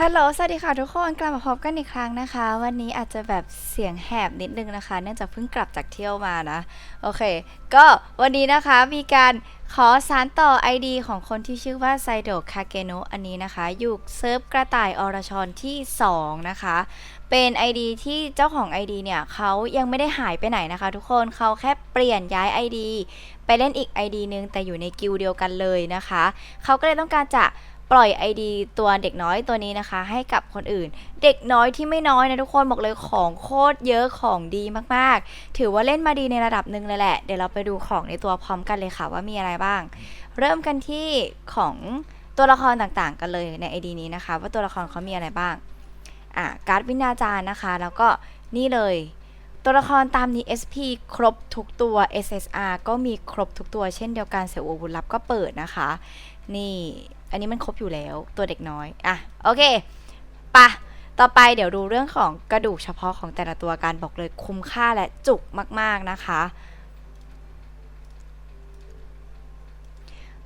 ฮัลโหล สวัสดีค่ะทุกคน กลับมาพบกันอีกครั้งนะคะ วันนี้อาจจะแบบเสียงแหบนิดนึงนะคะ เนื่องจากเพิ่งกลับจากเที่ยวมานะ โอเค ก็วันนี้นะคะมีการขอสารต่อ ID ของคนที่ชื่อว่าไซโดคาเกโนะอันนี้นะคะ อยู่เซิร์ฟกระต่ายอรชรที่ 2 นะคะ เป็น ID ที่เจ้าของ ID เนี่ยเขายังไม่ได้หายไปไหนนะคะ ทุกคนเขาแค่เปลี่ยนย้าย ID ไปเล่นอีก ID นึงแต่อยู่ในกิลเดียวกันเลยนะคะ เขาก็เลยต้องการจะ ปล่อย ID ตัวเด็กน้อยตัวนี้นะคะ ให้กับคนอื่น เด็กน้อยที่ไม่น้อยนะทุกคนบอกเลยของโคตรเยอะของดีมากๆ ถือว่าเล่นมาดีในระดับหนึ่งเลยแหละ เดี๋ยวเราไปดูของในตัวพร้อมกันเลยค่ะว่ามีอะไรบ้าง เริ่มกันที่ของตัวละครต่างๆ กันเลยใน ID นี้นะคะ ว่าตัวละครเขามีอะไรบ้างอะการ์ดวินาจารย์นะคะ แล้วก็นี่เลยตัวละครตามนี้ SP ครบทุกตัว SSR ก็มีครบทุกตัวเช่นเดียวกันเสี่ยวอาวุธลับก็เปิดนะคะ นี่ อันนี้มันครบอยู่แล้วตัวเด็กน้อย อะ โอเคปะต่อไปเดี๋ยวดูเรื่องของกระดูกเฉพาะของแต่ละตัวกันบอกเลยคุ้มค่าและจุกมาก ๆ นะคะ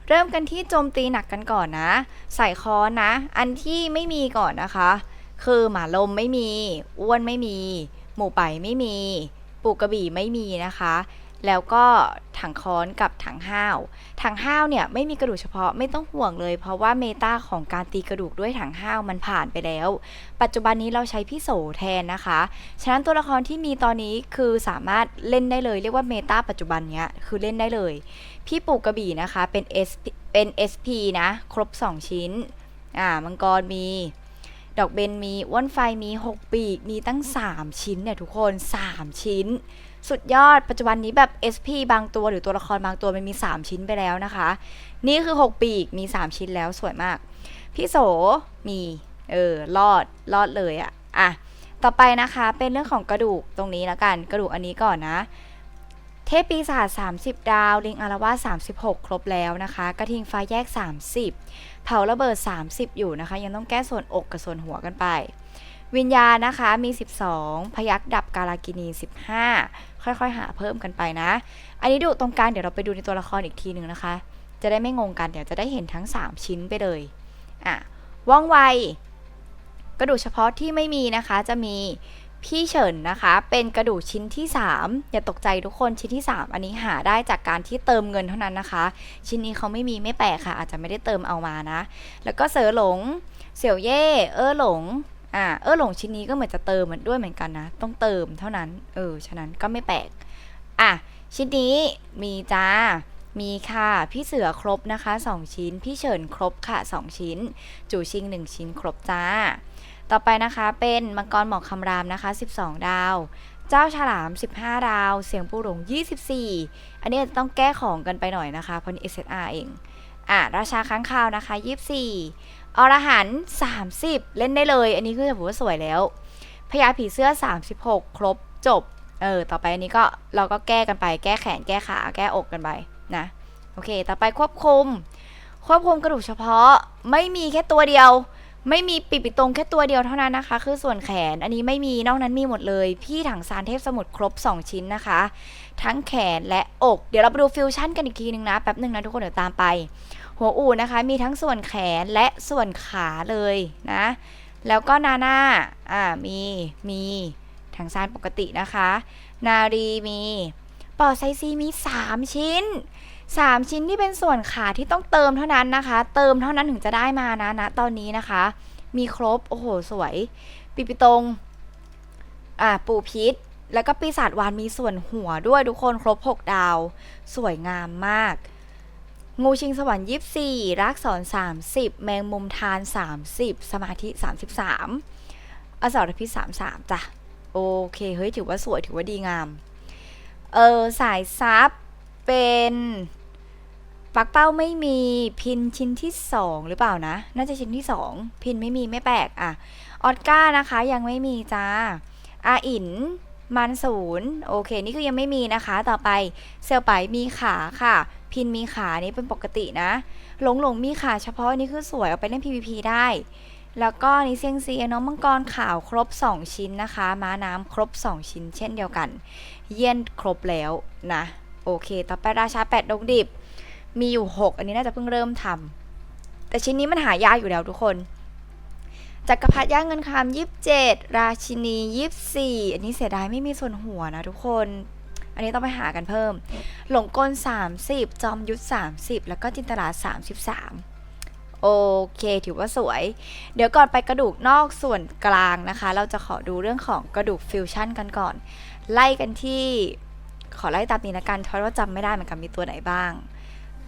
เริ่มกันที่โจมตีหนักกันก่อนนะ ใส่ค้อนนะ อันที่ไม่มีก่อนนะคะ คือหมาลมไม่มี อ้วนไม่มี หมูไปไม่มี ปูกระบี่ไม่มีนะคะ แล้วก็ถังค้อนกับถังห้าว ถังห้าวเนี่ยไม่มีกระดูกเฉพาะไม่ต้องห่วงเลย เพราะว่าเมตาของการตีกระดูกด้วยถังห้าวมันผ่านไปแล้ว ปัจจุบันนี้เราใช้พี่โสแทนนะคะ ฉะนั้นตัวละครที่มีตอนนี้คือสามารถเล่นได้เลยเรียกว่าเมตาปัจจุบันเนี้ยคือเล่นได้เลย พี่ปูกระบี่นะคะเป็น S เป็น SP นะ ครบ 2 ชิ้นอ่ามังกรมีดอกเบนมีอ้นไฟมี 6 ปีกมีตั้ง 3 ชิ้นเนี่ยทุกคน 3 ชิ้น สุดยอดปัจจุบันนี้แบบ SP บางตัวหรือตัวละครบางตัวมันมี 3 ชิ้นไปแล้วนะคะ นี่คือ 6 ปีกมี 3 ชิ้นแล้วสวยมาก พี่โสมีเออรอดรอดเลยอะอะต่อไปนะคะเป็นเรื่องของกระดูกตรงนี้แล้วกันกระดูกอันนี้ก่อนนะเทพปีศาจ30 ดาว ลิงอารวาส36 ครบแล้วนะคะ กระทิงฟ้าแยก 30 เผาระเบิด 30 อยู่นะคะ ยังต้องแก้ส่วนอกกับส่วนหัวกันไป วิญญาณนะคะ มี 12 พยักดับกาลากินี 15 ค่อยๆ หาเพิ่มกันไปนะ อันนี้ดูตรงกลางเดี๋ยวเราไปดูในตัวละครอีกทีหนึ่งนะคะ จะได้ไม่งงกันเดี๋ยวจะได้เห็นทั้ง 3 ชิ้นไปเลย อะ ว่องไว กระดูกเฉพาะที่ไม่มีนะคะ จะมีพี่เฉินนะคะ เป็นกระดูกชิ้นที่ 3 อย่าตกใจทุกคนชิ้นที่ 3 อันนี้หาได้จากการที่เติมเงินเท่านั้นนะคะ ชิ้นนี้เขาไม่มีไม่แปลกค่ะ อาจจะไม่ได้เติมเอามานะ แล้วก็เสือหลง เสี่ยวเย่เออหลง อ่าเออหลงชิ้นนี้ก็เหมือนจะเติมเหมือนด้วยเหมือนกันนะ ต้องเติมเท่านั้น เออ ฉะนั้นก็ไม่แปลก อะ ชิ้นนี้มีจ้า มีค่ะ พี่เสือครบนะคะ 2 ชิ้น พี่เฉินครบค่ะ 2 ชิ้น จูชิง 1 ชิ้นครบจ้า ต่อไปนะคะเป็นมังกรหมอกคำรามนะคะ 12 ดาว เจ้าฉลาม 15 ดาว เสียงปูหลง 24 อันนี้จะต้องแก้ของกันไปหน่อยนะคะเพราะนี่ SSR เอง อะ ราชาค้างคาวนะคะ 24 อรหันต์30 เล่นได้เลย อันนี้คือถือว่าสวยแล้วพญาผีเสื้อ 36 ครบจบ เออ ต่อไปอันนี้ก็เราก็แก้กันไปแก้แขนแก้ขาแก้อกกันไปนะ โอเค ต่อไปควบคุม ควบคุมกระดูกเฉพาะไม่มีแค่ตัวเดียว ไม่มีปีปิดตรงแค่ตัวเดียวเท่านั้นนะคะ คือส่วนแขนอันนี้ไม่มีนอกนั้นมีหมดเลย พี่ถังซานเทพสมุทรครบ 2 ชิ้นนะคะ ทั้งแขนและอก เดี๋ยวเราไปดูฟิวชั่นกันอีกทีนึงนะแป๊บหนึ่งนะทุกคนเดี๋ยวตามไป หัวอูดนะคะมีทั้งส่วนแขนและส่วนขาเลยนะ แล้วก็นาหน่าอ่ามีมีถังซานปกตินะคะ นารีมีปอดไซซีมี 3 ชิ้น 3 ชิ้นที่เป็นส่วนขาที่ต้องเติมเท่านั้นนะคะ เติมเท่านั้นถึงจะได้มานะนะตอนนี้นะคะ มีครบ โอ้โห สวย ปิปิตง อ่า ปูพิษ แล้วก็ปีศาจวานมีส่วนหัวด้วยทุกคนครบ 6 ดาว สวยงามมาก งูชิงสวรรค์ยี่สี่รักษรสามสิบแมงมุมทานสามสิบสมาธิสามสิบสามอสรพิษสามสามจ้ะ โอเค เฮ้ย ถือว่าสวยถือว่าดีงาม เออ สายซับเป็นปักเป้าไม่มีพินชิ้นที่สองหรือเปล่านะ น่าจะชิ้นที่สองพินไม่มีไม่แปลกอะออสการ์นะคะยังไม่มีจ้าอาอินมันศูนย์โอเค นี่คือยังไม่มีนะคะ ต่อไปเซลไปมีขาค่ะ พินมีขานี่เป็นปกตินะ หลงหลงมีขาเฉพาะอันนี่คือสวยเอาไปเล่น PVP ได้ แล้วก็นี่เซียงซีน้องมังกรขาวครบ 2 ชิ้นนะคะ ม้าน้ำครบ 2 ชิ้น เช่นเดียวกัน เยี่ยนครบแล้วนะ โอเค ต่อไปราชาแปดดงดิบ มีอยู่ 6 อันนี้น่าจะเพิ่งเริ่มทำแต่ชิ้นนี้มันหายากอยู่แล้วทุกคนจักรพรรดิย่างเงินคำยี่สิบเจ็ดราชินียี่สิบสี่อันนี้เสียดายไม่มีส่วนหัวนะทุกคน อันนี้ต้องไปหากันเพิ่ม หลงกล 30 จอมยุทธ30 แล้วก็จินตลา 33 โอเค ถือว่าสวย เดี๋ยวก่อนไปกระดูกนอกส่วนกลางนะคะ เราจะขอดูเรื่องของกระดูกฟิวชั่นกันก่อน ไล่กันที่ขอไล่ตามนี้ละกันเพราะว่าจำไม่ได้เหมือนกันมีตัวไหนบ้าง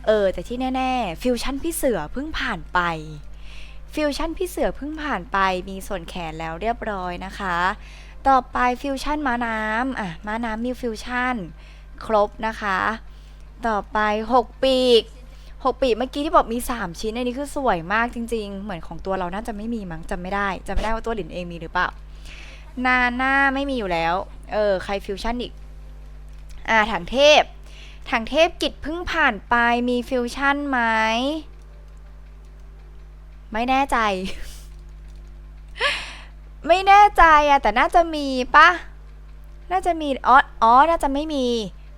เออ แต่ที่แน่ ๆ ฟิวชั่นพี่เสือเพิ่งผ่านไปฟิวชั่นพี่เสือเพิ่งผ่านไปมีส่วนแขนแล้วเรียบร้อยนะคะ ต่อไปฟิวชั่นม้าน้ำอะม้าน้ำมีฟิวชั่นครบนะคะ ต่อไป 6 ปีก 6 ปีกเมื่อกี้ที่บอกมี 3 ชิ้นอันนี้คือสวยมากจริง ๆ เหมือนของตัวเราน่าจะไม่มีมั้งจำไม่ได้จำไม่ได้ว่าตัวหลินเองมีหรือเปล่านาหน่าไม่มีอยู่แล้ว เออ ใครฟิวชั่นอีก อ่าถังเทพ ถังเทพกิจเพิ่งผ่านไปมีฟิวชั่นไหม ไม่แน่ใจ ไม่แน่ใจอะแต่น่าจะมีปะน่าจะมีอ๋ออ๋อน่าจะไม่มี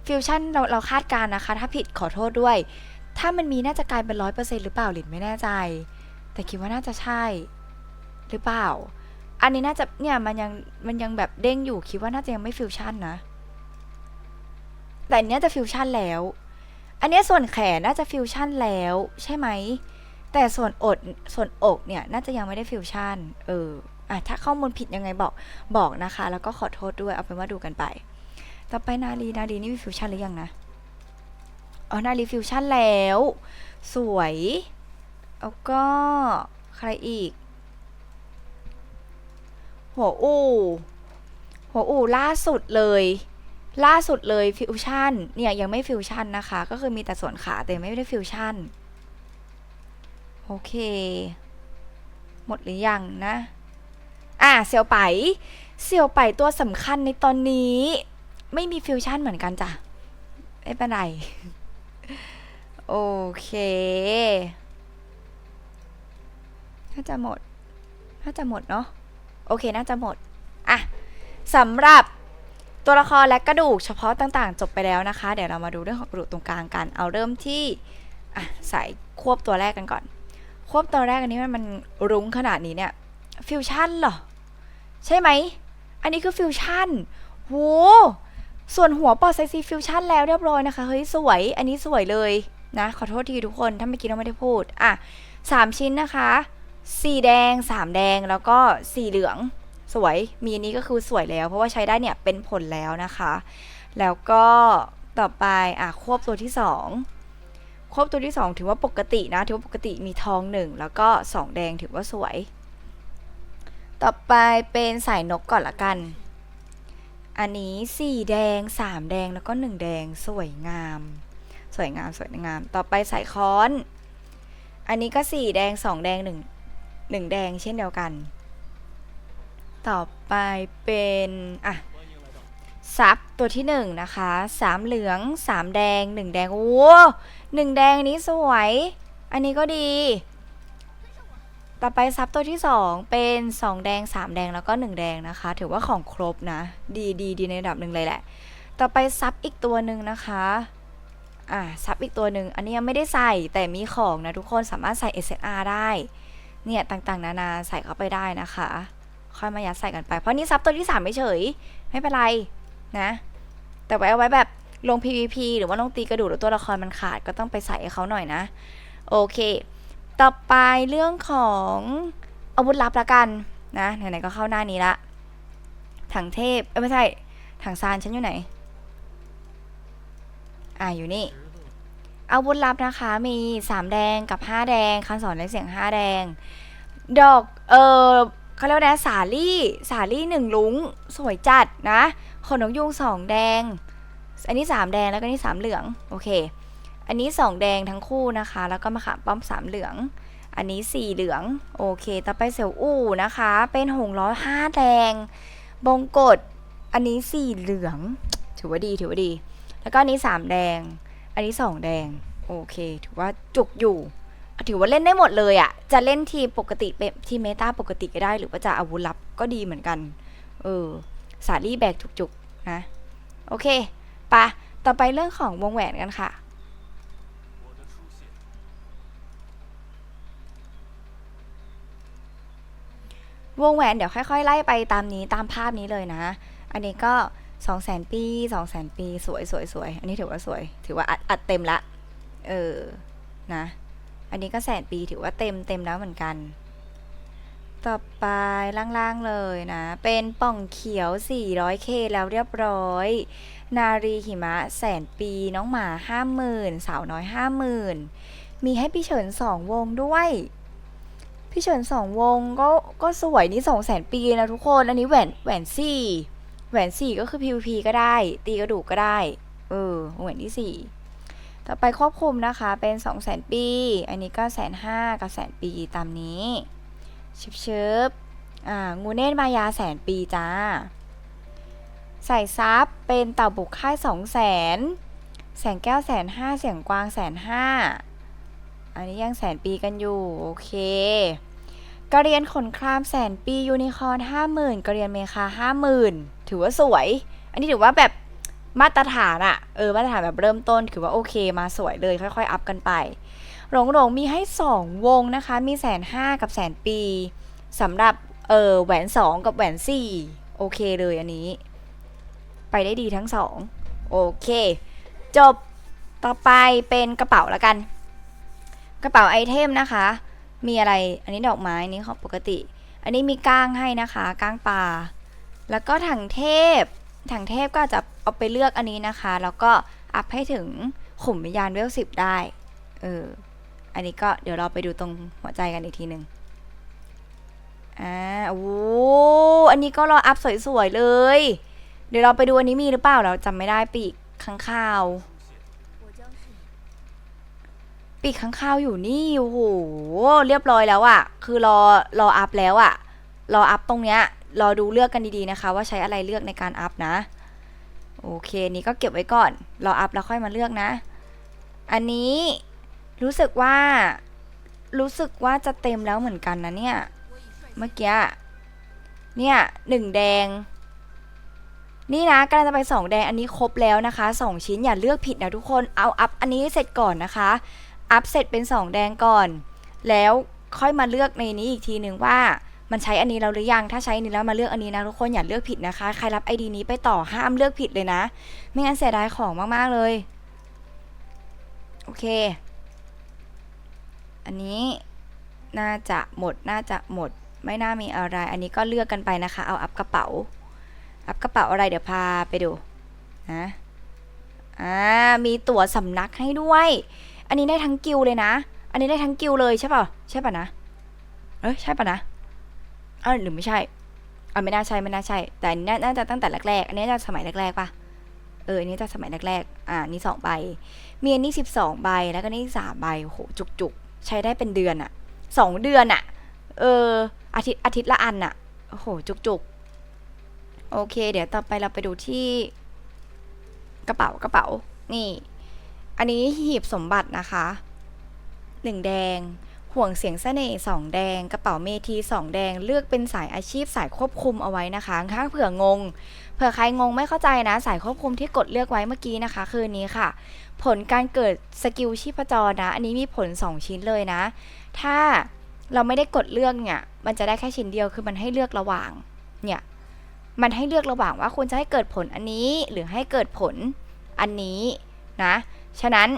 ฟิวชั่นเราเราคาดการณ์นะคะ ถ้าผิดขอโทษด้วย ถ้ามันมีน่าจะกลายเป็นร้อยเปอร์เซ็นหรือเปล่าหลินไม่แน่ใจ แต่คิดว่าน่าจะใช่ หรือเปล่า อันนี้น่าจะเนี่ยมันยังมันยังแบบเด้งอยู่คิดว่าน่าจะยังไม่ฟิวชั่นนะแต่อันนี้จะฟิวชั่นแล้ว อันนี้ส่วนแขนน่าจะฟิวชั่นแล้ว ใช่ไหมแต่ส่วนอดส่วนอกเนี่ยน่าจะยังไม่ได้ฟิวชั่น เออ อะถ้าข้อมูลผิดยังไงบอกบอกนะคะ แล้วก็ขอโทษด้วยเอาเป็นว่าดูกันไป ต่อไปนาลีนาลีนี่มีฟิวชั่นหรือยังนะอ๋อนาลีฟิวชั่นแล้ว สวยแล้วก็ใครอีก หัวอู่หัวอู่ล่าสุดเลย ล่าสุดเลยฟิวชั่นเนี่ยยังไม่ฟิวชั่นนะคะ ก็คือมีแต่ส่วนขาแต่ไม่ได้ฟิวชั่นโอเค หมดหรือยังนะ อะเซียวไปเซียวไปตัวสำคัญในตอนนี้ ไม่มีฟิวชั่นเหมือนกันจ้ะ ไม่เป็นไรโอเคน่าจะหมด น่าจะหมดเนาะ โอเค น่าจะหมด อะสำหรับตัวละครและกระดูกเฉพาะต่างๆ จบไปแล้วนะคะ เดี๋ยวเรามาดูเรื่องของกระดูกตรงกลางกัน เอาเริ่มที่ อะ ใส่ควบตัวแรกกันก่อน ควบตัวแรกอันนี้มันมันรุ้งขนาดนี้เนี่ย ฟิวชั่นเหรอ ใช่ไหม อันนี้คือฟิวชั่นโหส่วนหัวปอดไซซีฟิวชั่นแล้วเรียบร้อยนะคะ เฮ้ย สวย อันนี้สวยเลยนะ ขอโทษทีทุกคน ถ้าเมื่อกี้เราไม่ได้พูด อะสามชิ้นนะคะ สีแดงสามแดงแล้วก็สีเหลือง สวย มีอันนี้ก็คือสวยแล้ว เพราะว่าใช้ได้เนี่ยเป็นผลแล้วนะคะ แล้วก็ต่อไป อะ ควบตัวที่สองควบตัวที่2ถือว่าปกตินะ ถือว่าปกติมีทองหนึ่งแล้วก็2แดงถือว่าสวย ต่อไปเป็นสายนกก่อนละกัน อันนี้4แดง3แดงแล้วก็1แดงสวยงาม สวยงามสวยงาม ต่อไปสายค้อน อันนี้ก็4แดง2แดง1 1แดงเช่นเดียวกัน ต่อไปเป็นอะซับตัวที่หนึ่งนะคะสามเหลืองสามแดงหนึ่งแดงโอ้หนึ่งแดงนี้สวย อันนี้ก็ดี ต่อไปซับตัวที่สองเป็นสองแดงสามแดงแล้วก็หนึ่งแดงนะคะ ถือว่าของครบนะ ดีดีดีในระดับหนึ่งเลยแหละ ต่อไปซับอีกตัวหนึ่งนะคะอ่าซับอีกตัวหนึ่งอันนี้ยังไม่ได้ใส่แต่มีของนะทุกคนสามารถใส่ SLR ได้ เนี่ยต่างๆ นานาใส่เข้าไปได้นะคะ ค่อยมายัดใส่กันไป เพราะนี่ซับตัวที่สามไม่เฉย ไม่เป็นไรนะ แต่ไว้เอาไว้แบบลง PVP หรือว่าลงตีกระดูกหรือตัวละครมันขาดก็ต้องไปใส่ให้เขาหน่อยนะ โอเค ต่อไปเรื่องของอาวุธลับละกันนะไหนๆก็เข้าหน้านี้ละถังเทพเอ้ไม่ใช่ถังซานฉันอยู่ไหน อ่าอยู่นี่ อาวุธลับนะคะมี 3 แดงกับ 5 แดงคันสอนในเสียง 5 แดง ดอก เออเขาเรียกว่านะสาลี่สาลี่หนึ่งลุงสวยจัดนะขนนกยูงสองแดง อันนี้สามแดงแล้วก็นี่สามเหลือง โอเค อันนี้สองแดงทั้งคู่นะคะ แล้วก็มะขามป้อมสามเหลือง อันนี้สี่เหลือง โอเค ต่อไปเสี่ยวอู่นะคะ เป็นหงร้อยห้าแดง บงกฎอันนี้สี่เหลือง ถือว่าดีถือว่าดี แล้วก็อันนี้สามแดง อันนี้สองแดง โอเค ถือว่าจุกอยู่ ถือว่าเล่นได้หมดเลยอะ่ะ จะเล่นทีปกติเป็นทีเมตาปกติก็ได้ หรือว่าจะอาวุธลับก็ดีเหมือนกัน เออ สาลี่แบกจุกๆนะ โอเคปะต่อไปเรื่องของวงแหวนกันค่ะ วงแหวนเดี๋ยวค่อย ๆ ไล่ไปตามนี้ตามภาพนี้เลยนะ อันนี้ก็สองแสนปีสองแสนปีสวยสวยสวยอันนี้ถือว่าสวย ถือว่าอัดอัดเต็มละ เออ นะ อันนี้ก็แสนปีถือว่าเต็มเต็มแล้วเหมือนกัน ต่อไปล่างๆเลยนะ เป็นป่องเขียว 400k แล้วเรียบร้อย นารีหิมะแสนปี น้องหมา 50,000 สาวน้อย 50,000 มีให้พี่เฉินสองวงด้วย พี่เฉินสองวงก็ก็สวยนี่สองแสนปีนะทุกคน อันนี้แหวนแหวนสี่แหวนสี่ก็คือ PVP ก็ได้ ตีกระดูกก็ได้ เออแหวนที่สี่ต่อไปควบคุมนะคะเป็นสองแสนปี อันนี้ก็แสนห้ากับแสนปีตามนี้ชิบชิบอ่างูเนตรมายาแสนปีจ้า ใส่ซับเป็นเต่าบุกค่ายสองแสนแสนแก้วแสนห้าเสียงกวางแสนห้า อันนี้ยังแสนปีกันอยู่ โอเคกระเรียนขนครามแสนปียูนิคอร์นห้าหมื่นกระเรียนเมคาห้าหมื่นถือว่าสวย อันนี้ถือว่าแบบมาตรฐานอะเออมาตรฐานแบบเริ่มต้นถือว่าโอเคมาสวยเลยค่อยๆ อัพกันไปหลงหลงมีให้ 2 วงนะคะ มีแสนห้ากับแสนปีสำหรับเออแหวน 2 กับแหวน4โอเคเลยอันนี้ ไปได้ดีทั้งสองโอเค จบต่อไปเป็นกระเป๋าละกัน กระเป๋าไอเทมนะคะ มีอะไร อันนี้ดอกไม้นี่ของปกติ อันนี้มีก้างให้นะคะก้างปลา แล้วก็ถังเทพ ถังเทพก็จะเอาไปเลือกอันนี้นะคะ แล้วก็อัพให้ถึงขุมวิญญาณเวลสิบได้ เออ อันนี้ก็เดี๋ยวเราไปดูตรงหัวใจกันอีกทีหนึ่งอ่าโอ้อันนี้ก็รออัพสวยๆเลย เดี๋ยวเราไปดูอันนี้มีหรือเปล่าเราจำไม่ได้ปีกข้างข้าว ปีกข้างข้าวอยู่นี่โอ้โหเรียบร้อยแล้วอะคือรอรออัพแล้วอะรออัพตรงเนี้ยรอดูเลือกกันดีๆนะคะ ว่าใช้อะไรเลือกในการอัพนะโอเคนี่ก็เก็บไว้ก่อนรออัพแล้วค่อยมาเลือกนะ อันนี้รู้สึกว่ารู้สึกว่าจะเต็มแล้วเหมือนกันนะเนี่ย เมื่อกี้เนี่ยหนึ่งแดง นี่นะกำลังจะไปสองแดงอันนี้ครบแล้วนะคะสองชิ้นอย่าเลือกผิดนะทุกคนเอาอัพอันนี้เสร็จก่อนนะคะ อัพเสร็จเป็นสองแดงก่อน แล้วค่อยมาเลือกในนี้อีกทีหนึ่งว่ามันใช้อันนี้แล้วหรือยัง ถ้าใช้อันนี้แล้วมาเลือกอันนี้นะทุกคนอย่าเลือกผิดนะคะ ใครรับไอดีนี้ไปต่อห้ามเลือกผิดเลยนะ ไม่งั้นเสียดายของมากๆเลย โอเค อันนี้น่าจะหมด น่าจะหมด ไม่น่ามีอะไร อันนี้ก็เลือกกันไปนะคะ เอาอัพกระเป๋า อัพกระเป๋าอะไรเดี๋ยวพาไปดูนะ อ่า มีตั๋วสำนักให้ด้วย อันนี้ได้ทั้งกิลเลยนะ อันนี้ได้ทั้งกิลเลยใช่ป่ะใช่ป่ะนะ เอ้ยใช่ป่ะนะเออหรือไม่ใช่อ่าไม่น่าใช่ไม่น่าใช่ แต่อันนี้น่าจะตั้งแต่แรกๆ อันนี้น่าจะสมัยแรกๆป่ะ เอออันนี้จะสมัยแรกๆ อ่านี่สองใบ มีอันนี้สิบสองใบ แล้วก็นี่สามใบโอ้โหจุกๆ ใช้ได้เป็นเดือนอะสองเดือนอะเออ อาทิตย์อาทิตย์ละอันอะโอ้โหจุกๆ โอเค เดี๋ยวต่อไปเราไปดูที่กระเป๋ากระเป๋า นี่ อันนี้หีบสมบัตินะคะหนึ่งแดง ห่วงเสียงเสน่ห์สองแดง กระเป๋าเมทีสองแดง เลือกเป็นสายอาชีพสายควบคุมเอาไว้นะคะ ถ้าเผื่องง เผื่อใครงงไม่เข้าใจนะ สายควบคุมที่กดเลือกไว้เมื่อกี้นะคะ คืออนนี้ค่ะ ผลการเกิดสกิลชีพจรนะ อันนี้มีผล 2 ชิ้นเลยนะ ถ้าเราไม่ได้กดเลือกเนี่ย มันจะได้แค่ชิ้นเดียว คือมันให้เลือกระหว่าง เนี่ย มันให้เลือกระหว่างว่าคุณจะให้เกิดผลอันนี้ หรือให้เกิดผลอันนี้นะ ฉะนั้น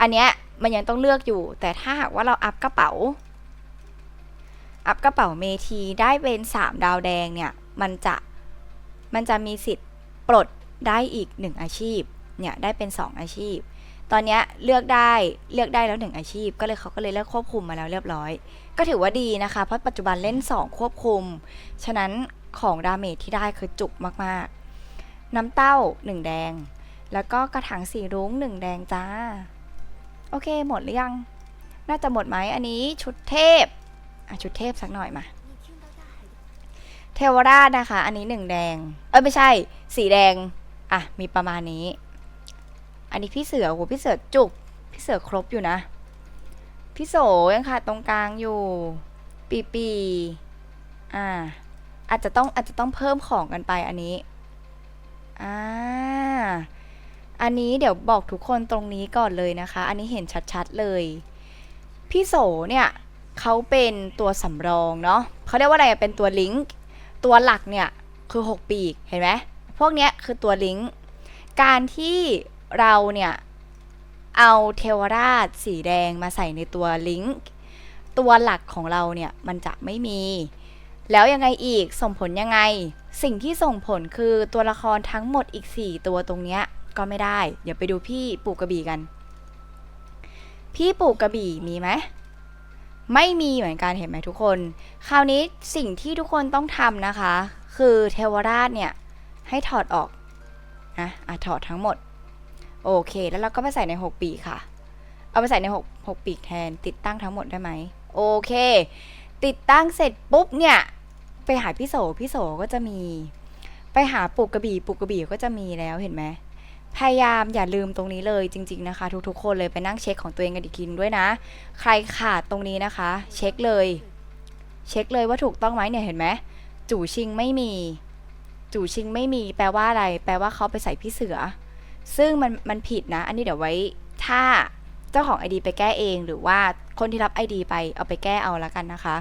อันเนี้ยมันยังต้องเลือกอยู่ แต่ถ้าหากว่าเราอัพกระเป๋า อัพกระเป๋าเมทีได้เป็น 3 ดาวแดงเนี่ย มันจะมันจะมีสิทธิ์ปลดได้อีก 1 อาชีพ เนี่ยได้เป็น 2 อาชีพ ตอนเนี้ยเลือกได้เลือกได้แล้ว 1 อาชีพ ก็เลยเขาก็เลยเลือกควบคุมมาแล้วเรียบร้อย ก็ถือว่าดีนะคะ เพราะปัจจุบันเล่น 2 ควบคุม ฉะนั้นของดาเมจที่ได้คือจุกมากๆ น้ำเต้า 1 แดง แล้วก็กระถางสีรุ้ง1แดงจ้า โอเคหมดหรือยัง น่าจะหมดไหมอันนี้ชุดเทพ อะชุดเทพสักหน่อยมา เทวราชนะคะ อันนี้หนึ่งแดง เอ้ยไม่ใช่ สีแดง อะมีประมาณนี้ อันนี้พี่เสือโหพี่เสือจุก พี่เสือครบอยู่นะ พี่โสยังขาดตรงกลางอยู่ ปีปีอ่า อาจจะต้องอาจจะต้องเพิ่มของกันไปอันนี้ อ่า อันนี้เดี๋ยวบอกทุกคนตรงนี้ก่อนเลยนะคะ อันนี้เห็นชัดๆเลย พี่โสเนี่ยเขาเป็นตัวสำรองเนาะเขาเรียกว่าอะไรเป็นตัวลิงก์ตัวหลักเนี่ยคือ 6 ปีกเห็นไหมพวกเนี้ยคือตัวลิงก์การที่เราเนี่ยเอาเทวราชสีแดงมาใส่ในตัวลิงก์ตัวหลักของเราเนี่ยมันจะไม่มี แล้วยังไงอีกส่งผลยังไง สิ่งที่ส่งผลคือตัวละครทั้งหมดอีก 4 ตัวตรงเนี้ย ก็ไม่ได้ เดี๋ยวไปดูพี่ปูกระบี่กัน พี่ปูกระบี่มีไหมไม่มีเหมือนกันเห็นไหมทุกคน คราวนี้สิ่งที่ทุกคนต้องทำนะคะ คือเทวราชเนี่ย ให้ถอดออกนะอะถอดทั้งหมด โอเค แล้วเราก็ไปใส่ใน 6 ปีค่ะ เอาไปใส่ใน 6 6 ปีแทน ติดตั้งทั้งหมดได้ไหม โอเค ติดตั้งเสร็จปุ๊บเนี่ย ไปหาพี่โสพี่โสก็จะมี ไปหาปุกกระบี่ปุกกระบี่ก็จะมีแล้วเห็นไหม พยายามอย่าลืมตรงนี้เลยจริง ๆนะคะ ทุกๆ คนเลยไปนั่งเช็คของตัวเองกันอีกทีด้วยนะ ใครขาดตรงนี้นะคะ เช็คเลย เช็คเลยว่าถูกต้องไหมเนี่ยเห็นไหมจู่ชิงไม่มี จู่ชิงไม่มี แปลว่าอะไร แปลว่าเขาไปใส่พี่เสือ ซึ่งมันมันผิดนะ อันนี้เดี๋ยวไว้ถ้าเจ้าของ ID ไปแก้เอง หรือว่าคนที่รับ ID ไปเอาไปแก้เอาละกันนะคะ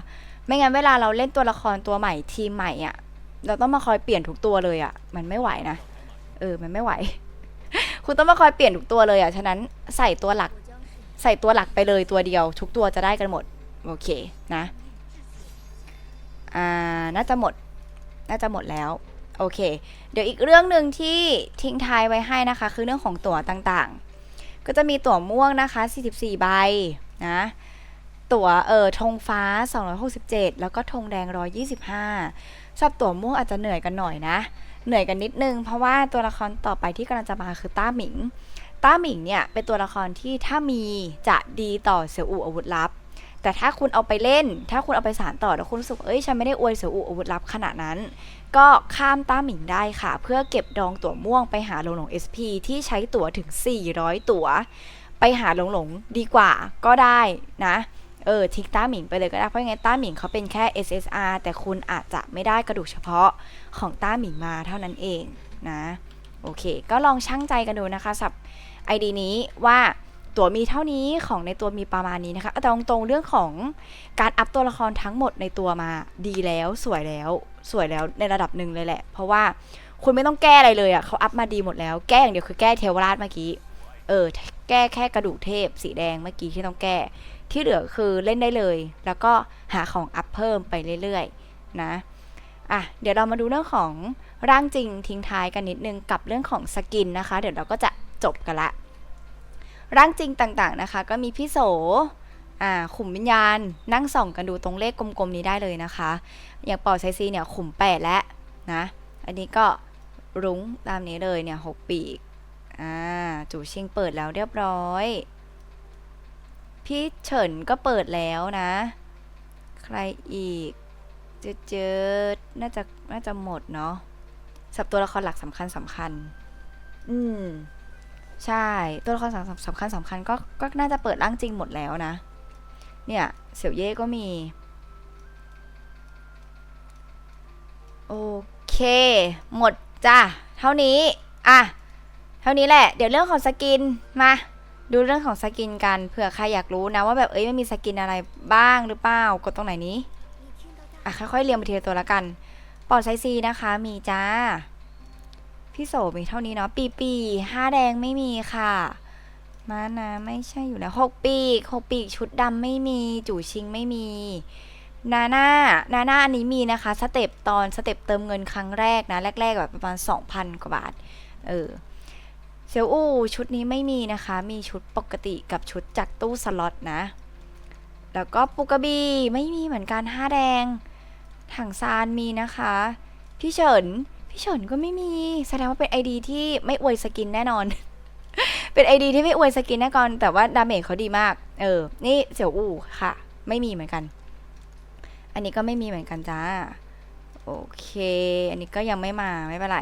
ไม่งั้นเวลาเราเล่นตัวละครตัวใหม่ทีมใหม่อะ่ะ เราต้องมาคอยเปลี่ยนทุกตัวเลยอะ่ะ มันไม่ไหวนะ เออ มันไม่ไหว คุณต้องมาคอยเปลี่ยนทุกตัวเลยอะ ฉะนั้นใส่ตัวหลัก ใส่ตัวหลักไปเลยตัวเดียว ทุกตัวจะได้กันหมด โอเคนะ อ่า น่าจะหมด น่าจะหมดแล้ว โอเค เดี๋ยวอีกเรื่องหนึ่งที่ทิ้งท้ายไว้ให้นะคะ คือเรื่องของตั๋วต่างๆ ก็จะมีตั๋วม่วงนะคะ 44 ใบนะ ตั๋วเออธงฟ้า 267 แล้วก็ธงแดง 125สำหรับตั๋วม่วงอาจจะเหนื่อยกันหน่อยนะ เหนื่อยกันนิดนึง เพราะว่าตัวละครต่อไปที่กำลังจะมาคือต้าหมิง ต้าหมิงเนี่ยเป็นตัวละครที่ถ้ามีจะดีต่อเสี่ยวอู่อาวุธลับ แต่ถ้าคุณเอาไปเล่น ถ้าคุณเอาไปสารต่อแล้วคุณรู้สึกว่าเอ้ยฉันไม่ได้อวยเสี่ยวอู่อาวุธลับขนาดนั้น ก็ข้ามต้าหมิงได้ค่ะ เพื่อเก็บดองตั๋วม่วงไปหาหลงหลง SP ที่ใช้ตั๋วถึง 400 ตั๋ว ไปหาหลงหลงดีกว่าก็ได้นะ เออทิกต้าหมิงไปเลยก็ได้ เพราะยังไงต้าหมิงเขาเป็นแค่ SSR แต่คุณอาจจะไม่ได้กระดูกเฉพาะของต้าหมิงมาเท่านั้นเองนะโอเค ก็ลองชั่งใจกันดูนะคะสับ ID นี้ว่าตัวมีเท่านี้ของในตัวมีประมาณนี้นะคะแต่ตรงๆเรื่องของการอัพตัวละครทั้งหมดในตัวมาดีแล้วสวยแล้วสวยแล้วในระดับหนึ่งเลยแหละ เพราะว่าคุณไม่ต้องแก้อะไรเลยอะ่ะเขาอัพมาดีหมดแล้วแก้อย่างเดียวคือแก้เทวราชเมื่อกี้เออแก้แค่กระดูกเทพสีแดงเมื่อกี้ที่ต้องแก้ ที่เหลือคือเล่นได้เลย แล้วก็หาของอัพเพิ่มไปเรื่อยๆนะอะเดี๋ยวเรามาดูเรื่องของร่างจริงทิ้งท้ายกันนิดนึงกับเรื่องของสกินนะคะ เดี๋ยวเราก็จะจบกันละ ร่างจริงต่างๆนะคะ ก็มีพี่โสอ่าขุมวิญญาณนั่งส่องกันดูตรงเลขกลมๆนี้ได้เลยนะคะ อย่างปอดไซซีเนี่ยขุมแปดและนะ อันนี้ก็รุ้งตามนี้เลยเนี่ยหกปีกอ่าจูชิงเปิดแล้วเรียบร้อย พี่เฉินก็เปิดแล้วนะ ใครอีก เจอเจอน่าจะน่าจะหมดเนาะสับตัวละครหลักสำคัญสำคัญ อืม ใช่ ตัวละครสำคัญสำคัญสำคัญก็ก็น่าจะเปิดร่างจริงหมดแล้วนะ เนี่ย เสี่ยวเย่ก็มี โอเค หมดจ้ะ เท่านี้ อะ เท่านี้แหละ เดี๋ยวเรื่องของสกินมา ดูเรื่องของสกินกันเผื่อใครอยากรู้นะว่าแบบเอ้ยมันมีสกินอะไรบ้างหรือเปล่ากดตรงไหนนี้อะค่อยๆเรียงไปทีละตัวละกันปอดไซซีนะคะมีจ้า พี่โสมีเท่านี้เนาะปีปีห้าแดงไม่มีค่ะมานะไม่ใช่อยู่แล้วหกปีกหกปีกชุดดำไม่มี จู่ชิงไม่มีนาน่านาน่าอันนี้มีนะคะ สเต็ปตอนสเต็ปเติมเงินครั้งแรกนะ แรก ๆ แบบประมาณ 2,000 กว่าบาท เออ เซลอูชุดนี้ไม่มีนะคะ มีชุดปกติกับชุดจากตู้สล็อตนะ แล้วก็ปุกกะบีไม่มีเหมือนกันห้าแดง ถังซานมีนะคะ พี่เฉิน พี่เฉินก็ไม่มี แสดงว่าเป็นไอดีที่ไม่อวยสกินแน่นอน เป็นไอดีที่ไม่อวยสกินแน่นอน แต่ว่าดาเมจเขาดีมาก เออ นี่เสี่ยวอู่ค่ะ ไม่มีเหมือนกัน อันนี้ก็ไม่มีเหมือนกันจ้า โอเค อันนี้ก็ยังไม่มาไม่เป็นไร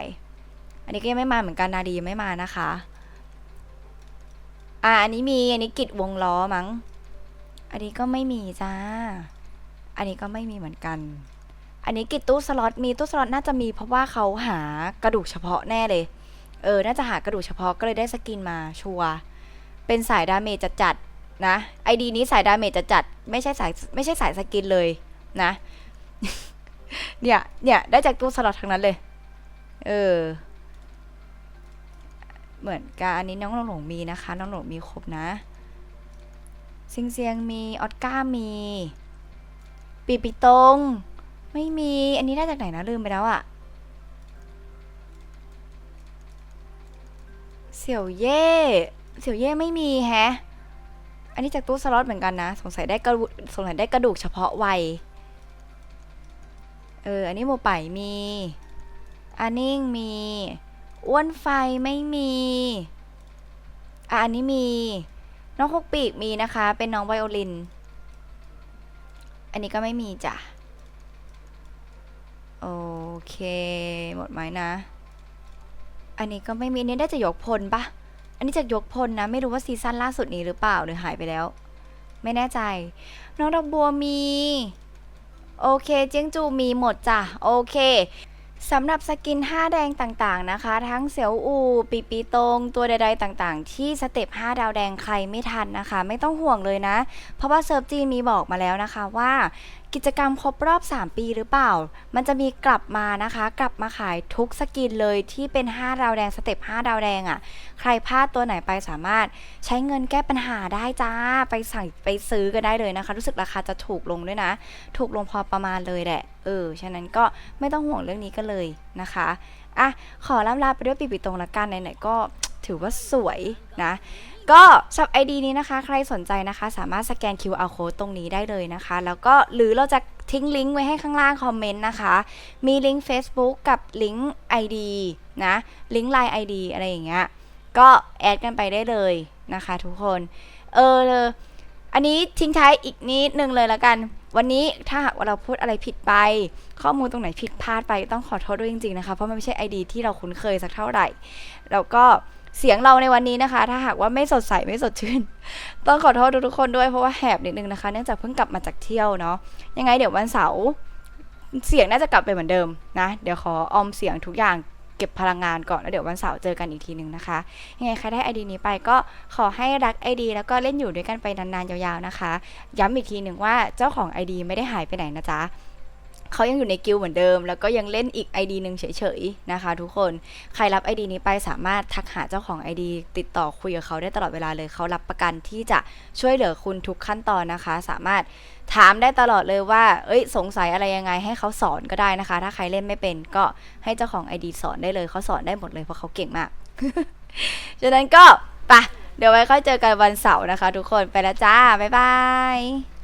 อันนี้ก็ยังไม่มาเหมือนกันนาดียังไม่มานะคะ อ่าอันนี้มีอันนี้กิจวงล้อมั้ง อันนี้ก็ไม่มีจ้า อันนี้ก็ไม่มีเหมือนกัน อันนี้กิจตู้สล็อตมีตู้สล็อตน่าจะมีเพราะว่าเขาหากระดูกเฉพาะแน่เลย เออ น่าจะหากระดูกเฉพาะก็เลยได้สกินมาชัวเป็นสายดาเมจจัดๆนะไอดีนี้สายดาเมจจะจัดไม่ใช่สายไม่ใช่สายสกินเลยนะ เนี่ยเนี่ยได้จากตู้สล็อตทั้งนั้นเลย เออ เหมือนกันอันนี้น้องหลงมีนะคะ น้องหลงมีครบนะซิงเซียงมีออสการ์มีปีปีตง ไม่มีอันนี้ได้จากไหนนะลืมไปแล้วอะเสี่ยวเย่เสี่ยวเย่ไม่มีแฮะอันนี้จากตู้สล็อตเหมือนกันนะ สงสัยได้กระดูกสงสัยได้กระดูกเฉพาะวัยเอออันนี้โมไปมีอันนิ่งมี อ้วนไฟไม่มีอะอันนี้มี น้องฮกปีกมีนะคะ เป็นน้องไวโอลิน อันนี้ก็ไม่มีจ้ะ โอเค หมดไหมนะ อันนี้ก็ไม่มี อันนี้ได้จะยกพลปะอันนี้จากยกพลนะ ไม่รู้ว่าซีซั่นล่าสุดนี้หรือเปล่าหรือหายไปแล้ว ไม่แน่ใจ น้องดอกบัวมี โอเค เจียงจูมีหมดจ้ะ โอเค สำหรับสกิน 5 แดงต่างๆนะคะ ทั้งเสียวอู ปีปีตงตัวใดๆต่างๆ ที่สเต็ป 5 ดาวแดงใครไม่ทันนะคะ ไม่ต้องห่วงเลยนะ เพราะว่าเซิร์ฟจีนมีบอกมาแล้วนะคะว่า กิจกรรมครบรอบ 3 ปีหรือเปล่า มันจะมีกลับมานะคะ กลับมาขายทุกสกินเลยที่เป็น 5 ดาวแดงสเต็ป 5 ดาวแดงอะ่ะ ใครพลาดตัวไหนไปสามารถใช้เงินแก้ปัญหาได้จ้า ไปสั่งไปซื้อกันได้เลยนะคะ รู้สึกราคาจะถูกลงด้วยนะ ถูกลงพอประมาณเลยแหละ เออ ฉะนั้นก็ไม่ต้องห่วงเรื่องนี้กันเลยนะคะ อะ ขอล่ำลาไปด้วยปีปีตรงละกันไหนๆก็ ถือว่าสวยนะก็สำหรับ ID นี้นะคะ ใครสนใจนะคะ สามารถสแกน QR code ตรงนี้ได้เลยนะคะ แล้วก็หรือเราจะทิ้งลิงก์ไว้ให้ข้างล่างคอมเมนต์นะคะ มีลิงก์ Facebook กับลิงก์ ID นะ ลิงก์ Line ID อะไรอย่างเงี้ย ก็แอดกันไปได้เลยนะคะทุกคน เออ อันนี้ทิ้งท้ายอีกนิดนึงเลยละกัน วันนี้ถ้าหากว่าเราพูดอะไรผิดไป ข้อมูลตรงไหนผิดพลาดไปต้องขอโทษด้วยจริงๆนะคะ เพราะมันไม่ใช่ ID ที่เราคุ้นเคยสักเท่าไหร่ แล้วก็ เสียงเราในวันนี้นะคะ ถ้าหากว่าไม่สดใสไม่สดชื่น ต้องขอโทษทุกคนด้วยเพราะว่าแหบนิดนึงนะคะ เนื่องจากเพิ่งกลับมาจากเที่ยวเนาะยังไงเดี๋ยววันเสาร์เสียงน่าจะกลับไปเหมือนเดิมนะ เดี๋ยวขอออมเสียงทุกอย่างเก็บพลังงานก่อนแล้วเดี๋ยววันเสาร์เจอกันอีกทีหนึ่งนะคะยังไงใครได้ไอดีนี้ไปก็ขอให้รักไอดีแล้วก็เล่นอยู่ด้วยกันไปนานๆยาวๆนะคะ ย้ำอีกทีหนึ่งว่าเจ้าของ ID ไม่ได้หายไปไหนนะจ๊ะ เขายังอยู่ในกิลเหมือนเดิม แล้วก็ยังเล่นอีก ID หนึ่งเฉยๆนะคะ ทุกคนใครรับ ID นี้ไปสามารถทักหาเจ้าของ ID ติดต่อคุยกับเขาได้ตลอดเวลาเลยเขารับประกันที่จะช่วยเหลือคุณทุกขั้นตอนนะคะ สามารถถามได้ตลอดเลยว่า เอ้ย สงสัยอะไรยังไงให้เขาสอนก็ได้นะคะ ถ้าใครเล่นไม่เป็นก็ให้เจ้าของ ID สอนได้เลยเขาสอนได้หมดเลยเพราะเขาเก่งมากฉะนั้นก็ไปะเดี๋ยวไว้ค่อยเจอกันวันเสาร์นะคะ ทุกคนไปแล้วจ้าบ๊ายบาย